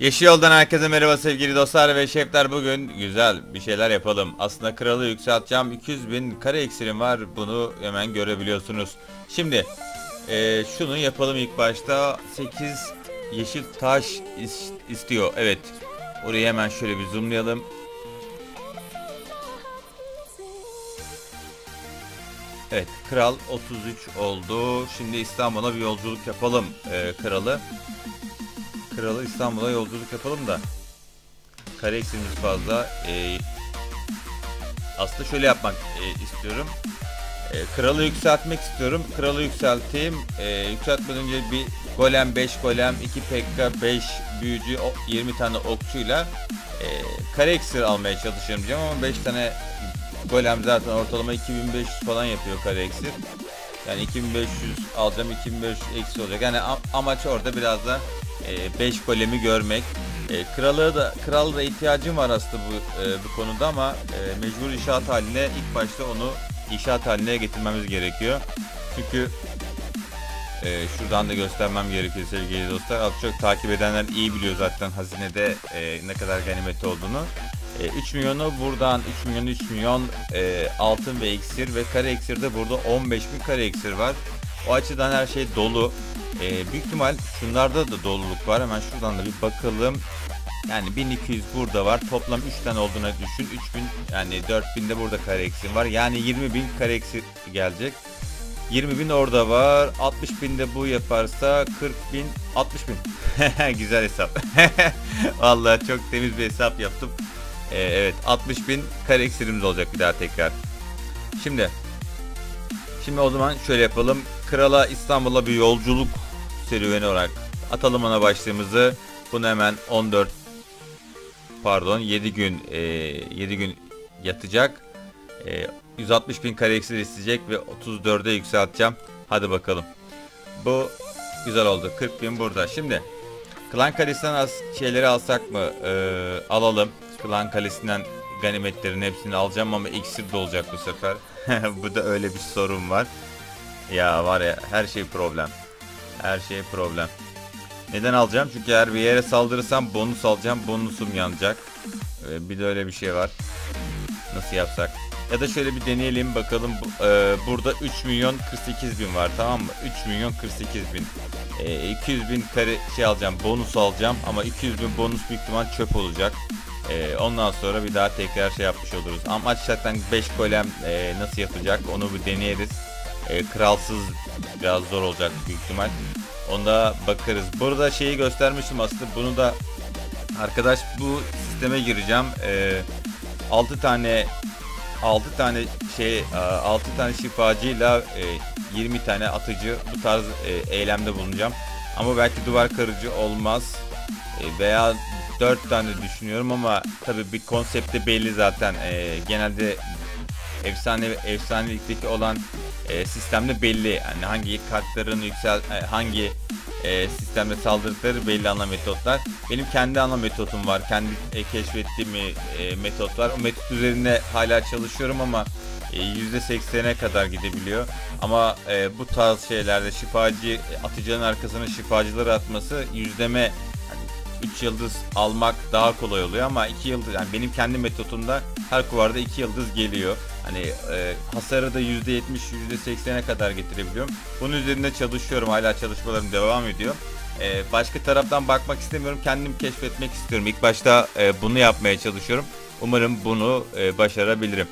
Yeşil Yoldan herkese merhaba sevgili dostlar ve şefler bugün güzel bir şeyler yapalım. Aslında kralı yükselteceğim 200 bin kare eksirim var bunu hemen görebiliyorsunuz. Şimdi e, şunu yapalım ilk başta 8 yeşil taş is- istiyor evet. Orayı hemen şöyle bir zoomlayalım. Evet kral 33 oldu. Şimdi İstanbul'a bir yolculuk yapalım e, kralı. Kralı İstanbul'a yolculuk yapalım da. Kare eksimiz fazla. E, aslında şöyle yapmak e, istiyorum. E, kralı yükseltmek istiyorum. Kralı yükselteyim. E, yükseltmeden önce bir golem 5 golem 2 pekka 5 büyücü o- 20 tane okçuyla e, kare iksir almaya çalışıyorum diyeceğim ama 5 tane golem zaten ortalama 2500 falan yapıyor kare iksir. Yani 2500 alacağım 2500 eksi olacak. Yani amaç orada biraz da 5 golemi görmek. E, kralığa da krala da ihtiyacım var aslında bu e, bu konuda ama e, mecbur inşaat haline ilk başta onu inşaat haline getirmemiz gerekiyor. Çünkü e, şuradan da göstermem gerekiyor sevgili dostlar. Az çok takip edenler iyi biliyor zaten hazinede e, ne kadar ganimet olduğunu. E, 3 milyonu buradan 3 milyon 3 milyon e, altın ve iksir ve kare iksirde burada 15 bin kare iksir var. O açıdan her şey dolu. E, büyük ihtimal şunlarda da doluluk var. Hemen şuradan da bir bakalım. Yani 1200 burada var. Toplam 3 tane olduğuna düşün. 3000 yani 4000 de burada kare eksiğim var. Yani 20.000 kare eksi gelecek. 20 bin orada var. 60 bin de bu yaparsa 40 bin 60 bin. Güzel hesap. Vallahi çok temiz bir hesap yaptım. Ee, evet 60 bin kare eksirimiz olacak bir daha tekrar. Şimdi Şimdi o zaman şöyle yapalım. Krala İstanbul'a bir yolculuk serüveni olarak atalım ana başlığımızı. Bunu hemen 14 pardon 7 gün e, 7 gün yatacak. E, 160 bin kare eksi isteyecek ve 34'e yükselteceğim. Hadi bakalım. Bu güzel oldu. 40 bin burada. Şimdi Klan Kalesi'nden az şeyleri alsak mı? Ee, alalım. Klan Kalesi'nden ganimetlerin hepsini alacağım ama iksir de olacak bu sefer. bu da öyle bir sorun var. Ya var ya her şey problem. Her şey problem. Neden alacağım? Çünkü eğer bir yere saldırırsam bonus alacağım. Bonusum yanacak. Ee, bir de öyle bir şey var. Nasıl yapsak? Ya da şöyle bir deneyelim bakalım. E, burada 3 milyon 48 bin var tamam mı? 3 milyon 48 bin. E, 200 bin kare şey alacağım bonus alacağım ama 200 bin bonus büyük ihtimal çöp olacak. E, ondan sonra bir daha tekrar şey yapmış oluruz. Amaç zaten 5 golem e, nasıl yapacak onu bir deneyeriz. E, kralsız biraz zor olacak büyük ihtimal. Onda bakarız. Burada şeyi göstermiştim aslında bunu da arkadaş bu sisteme gireceğim. E, 6 tane 6 tane şey 6 tane şifacıyla e, 20 tane atıcı bu tarz e, eylemde bulunacağım. Ama belki duvar kırıcı olmaz E, veya 4 tane düşünüyorum ama tabi bir konsepte belli zaten. E, genelde efsane efsanelikteki olan e, sistemde belli. Yani hangi kartların yüksel e, hangi e, sistemde saldırdıkları belli ana metotlar. Benim kendi ana metodum var. Kendi e, keşfettiğim e, metot var. O metot üzerinde hala çalışıyorum ama e, %80'e kadar gidebiliyor. Ama e, bu tarz şeylerde şifacı e, atıcının arkasına şifacıları atması yüzdeme 3 yıldız almak daha kolay oluyor ama 2 yıldız yani benim kendi metodumda her kuvarda 2 yıldız geliyor. Hani e, hasarı da %70 %80'e kadar getirebiliyorum. Bunun üzerinde çalışıyorum. Hala çalışmalarım devam ediyor. E, başka taraftan bakmak istemiyorum. Kendim keşfetmek istiyorum. İlk başta e, bunu yapmaya çalışıyorum. Umarım bunu e, başarabilirim.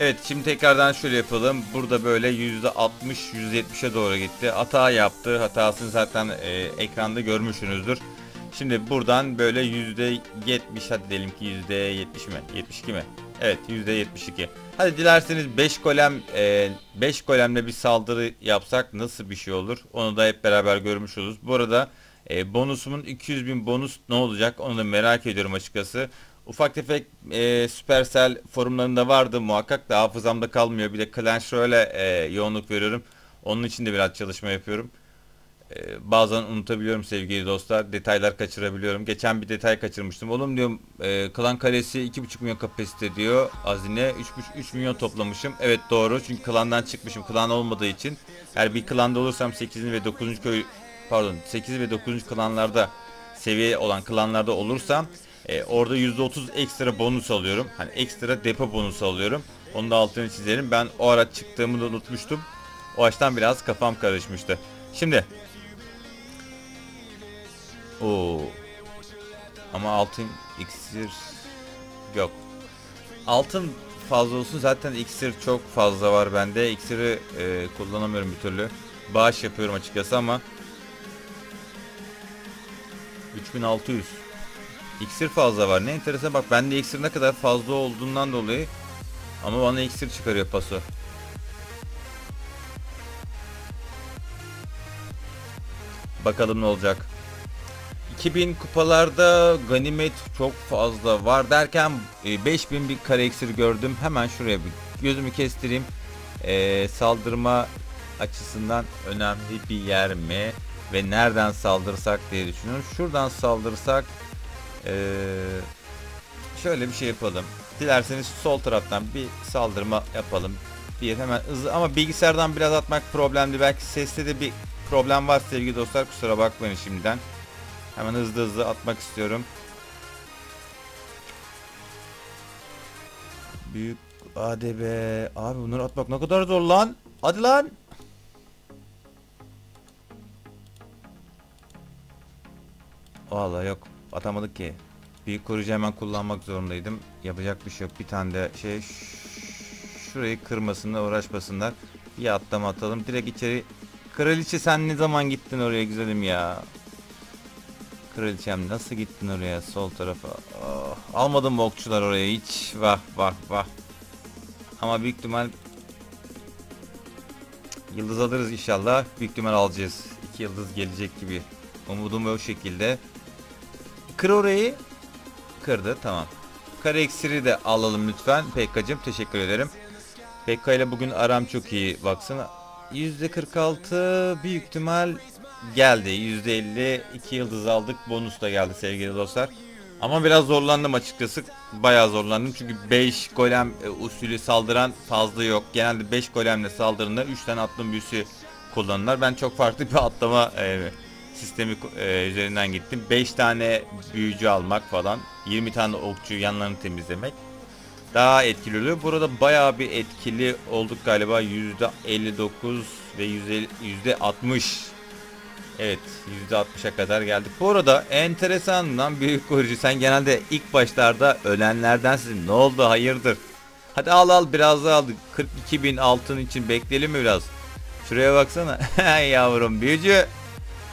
Evet şimdi tekrardan şöyle yapalım. Burada böyle %60-%70'e doğru gitti. Hata yaptı. Hatasını zaten e, ekranda görmüşsünüzdür. Şimdi buradan böyle %70 hadi diyelim ki %70 mi? 72 mi? Evet %72. Hadi dilerseniz 5 golem 5 golemle bir saldırı yapsak nasıl bir şey olur? Onu da hep beraber görmüş oluruz. Bu arada e, bonusumun 200 bin bonus ne olacak? Onu da merak ediyorum açıkçası. Ufak tefek e, Supercell forumlarında vardı muhakkak da hafızamda kalmıyor. Bir de Clash Royale'e e, yoğunluk veriyorum. Onun için de biraz çalışma yapıyorum. E, bazen unutabiliyorum sevgili dostlar. Detaylar kaçırabiliyorum. Geçen bir detay kaçırmıştım. Oğlum diyorum e, Klan Kalesi 2.5 milyon kapasite diyor. Azine 3, 3 milyon toplamışım. Evet doğru çünkü klandan çıkmışım. Klan olmadığı için. Eğer bir klanda olursam 8. ve 9. köy pardon 8 ve 9. klanlarda seviye olan klanlarda olursam e, orada %30 ekstra bonus alıyorum. Hani ekstra depo bonusu alıyorum. Onu da altını çizelim. Ben o ara çıktığımı da unutmuştum. O açıdan biraz kafam karışmıştı. Şimdi. Oo. Ama altın iksir yok. Altın fazla olsun zaten iksir çok fazla var bende. İksiri e, kullanamıyorum bir türlü. Bağış yapıyorum açıkçası ama 3600 İksir fazla var. Ne enteresan bak bende iksir ne kadar fazla olduğundan dolayı ama bana iksir çıkarıyor paso. Bakalım ne olacak. 2000 kupalarda ganimet çok fazla var derken 5000 e, bir kare iksir gördüm. Hemen şuraya bir gözümü kestireyim. Ee, saldırma açısından önemli bir yer mi? Ve nereden saldırsak diye düşünüyorum. Şuradan saldırsak ee, şöyle bir şey yapalım. Dilerseniz sol taraftan bir saldırma yapalım. Bir hemen hızlı ama bilgisayardan biraz atmak problemli. Belki seste de bir problem var sevgili dostlar. Kusura bakmayın şimdiden. Hemen hızlı hızlı atmak istiyorum. Büyük hadi. Abi bunları atmak ne kadar zor lan. Hadi lan. Vallahi yok atamadık ki. Büyük koruyucu hemen kullanmak zorundaydım. Yapacak bir şey yok. Bir tane de şey şurayı kırmasınlar uğraşmasınlar. Bir atlama atalım. Direkt içeri. Kraliçe sen ne zaman gittin oraya güzelim ya. Kraliçem nasıl gittin oraya sol tarafa? Oh, almadım okçular oraya hiç. Vah vah vah. Ama büyük ihtimal yıldız alırız inşallah. Büyük ihtimal alacağız. İki yıldız gelecek gibi. Umudum o şekilde. Kır orayı. Kırdı tamam. Kare iksiri de alalım lütfen. Pekkacım teşekkür ederim. Pekka ile bugün aram çok iyi. Baksana. %46 büyük ihtimal geldi. %50 2 yıldız aldık. Bonus da geldi sevgili dostlar. Ama biraz zorlandım açıkçası. Bayağı zorlandım. Çünkü 5 golem e, usulü saldıran fazla yok. Genelde 5 golemle saldırında 3 tane atlım büyüsü kullanırlar. Ben çok farklı bir atlama e, sistemi e, üzerinden gittim. 5 tane büyücü almak falan. 20 tane okçu yanlarını temizlemek. Daha etkili oluyor. Burada bayağı bir etkili olduk galiba. %59 ve %60 Evet %60'a kadar geldik. Bu arada enteresandan büyük koruyucu. Sen genelde ilk başlarda ölenlerdensin. Ne oldu hayırdır? Hadi al al biraz daha al. 42 bin altın için bekleyelim mi biraz? Şuraya baksana. Yavrum büyücü.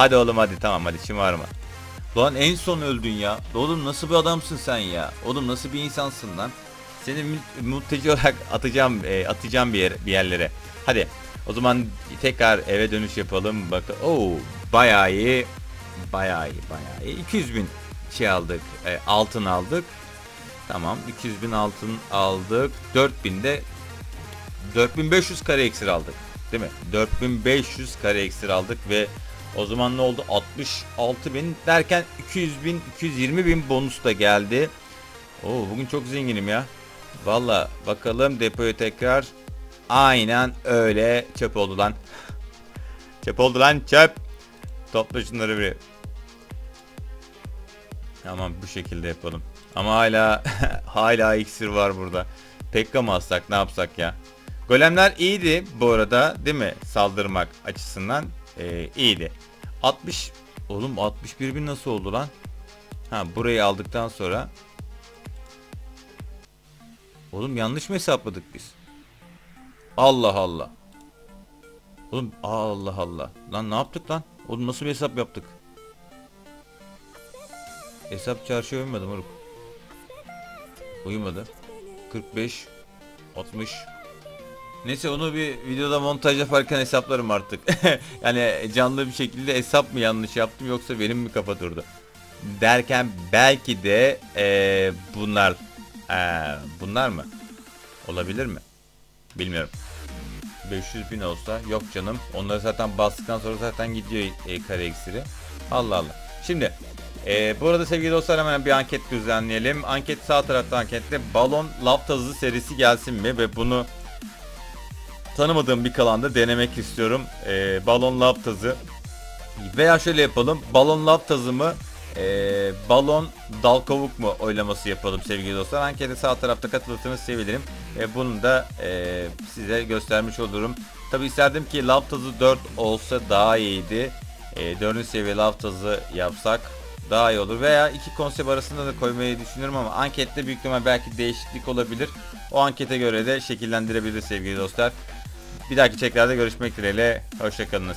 Hadi oğlum hadi tamam hadi şımarma. Lan en son öldün ya. Oğlum nasıl bir adamsın sen ya? Oğlum nasıl bir insansın lan? Seni mülteci olarak atacağım e, atacağım bir, yer, bir yerlere. Hadi o zaman tekrar eve dönüş yapalım. Bakın. Oo bayağı iyi. Bayağı iyi bayağı iyi. 200 bin şey aldık. E, altın aldık. Tamam 200 bin altın aldık. 4000 de 4500 kare eksir aldık. Değil mi? 4500 kare eksir aldık ve o zaman ne oldu? 66 bin derken 200 bin 220 bin bonus da geldi. Oo bugün çok zenginim ya. Valla bakalım depoyu tekrar. Aynen öyle çöp oldu lan. çöp oldu lan çöp. Topla şunları bir. Tamam bu şekilde yapalım. Ama hala hala iksir var burada. Pekka mı alsak ne yapsak ya? Golemler iyiydi bu arada değil mi? Saldırmak açısından e, iyiydi. 60 oğlum 61 bin nasıl oldu lan? Ha burayı aldıktan sonra Oğlum yanlış mı hesapladık biz? Allah Allah. Oğlum Allah Allah. Lan ne yaptık lan? Oğlum nasıl bir hesap yaptık? Hesap çarşıya uymadı moruk. Uyumadı. 45 60 Neyse onu bir videoda montaj yaparken hesaplarım artık. yani canlı bir şekilde hesap mı yanlış yaptım yoksa benim mi kafa durdu? Derken belki de ee, bunlar ee, bunlar mı? Olabilir mi? Bilmiyorum. 500 bin olsa yok canım. Onları zaten bastıktan sonra zaten gidiyor e, kare iksiri. Allah Allah. Şimdi e, bu arada sevgili dostlar hemen bir anket düzenleyelim. Anket sağ tarafta ankette balon laf tazı serisi gelsin mi ve bunu tanımadığım bir kalanda denemek istiyorum. E, balon laptazı Veya şöyle yapalım. Balon lav tazı mı? Ee, balon dal kavuk mu oylaması yapalım sevgili dostlar. Ankete sağ tarafta katılırsanız sevinirim. E, bunu da e, size göstermiş olurum. Tabi isterdim ki lav tazı 4 olsa daha iyiydi. E, 4. seviye lav tazı yapsak daha iyi olur. Veya iki konsept arasında da koymayı düşünüyorum ama ankette büyük ihtimal belki değişiklik olabilir. O ankete göre de şekillendirebiliriz sevgili dostlar. Bir dahaki çeklerde görüşmek dileğiyle. Hoşçakalınız.